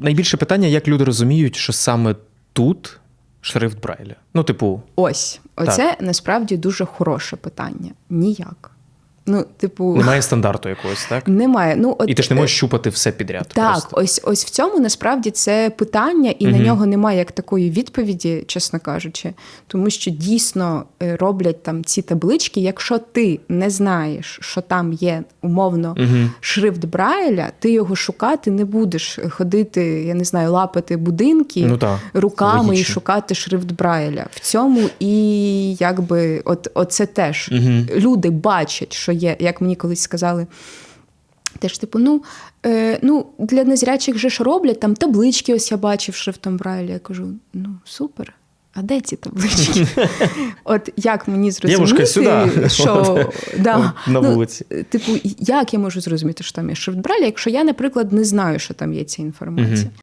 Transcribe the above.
найбільше питання, як люди розуміють, що саме тут шрифт Брайля. Ну, типу, Ось, оце насправді дуже хороше питання. Ніяк. Ну, типу, немає стандарту якогось, так? немає. Ну, от, І ти ж не е, можеш щупати все підряд. Так, просто. ось ось в цьому насправді це питання, і на нього немає як такої відповіді, чесно кажучи, тому що дійсно е, роблять там ці таблички. Якщо ти не знаєш, що там є умовно Мгм. шрифт Брайля, ти його шукати не будеш ходити, я не знаю, лапати будинки Ну так. руками і шукати шрифт Брайля. В цьому і якби от, оце теж Мгм. люди бачать, що є, як мені колись сказали. Теж, типу, ну, е, ну для незрячих же ж роблять там таблички, ось я бачив шрифтом Брайля. Я кажу: ну супер. А де ці таблички? От як мені зрозуміти, сюди. що да, на ну, вулиці. Типу, як я можу зрозуміти, що там є шрифт Брайля, якщо я, наприклад, не знаю, що там є ця інформація?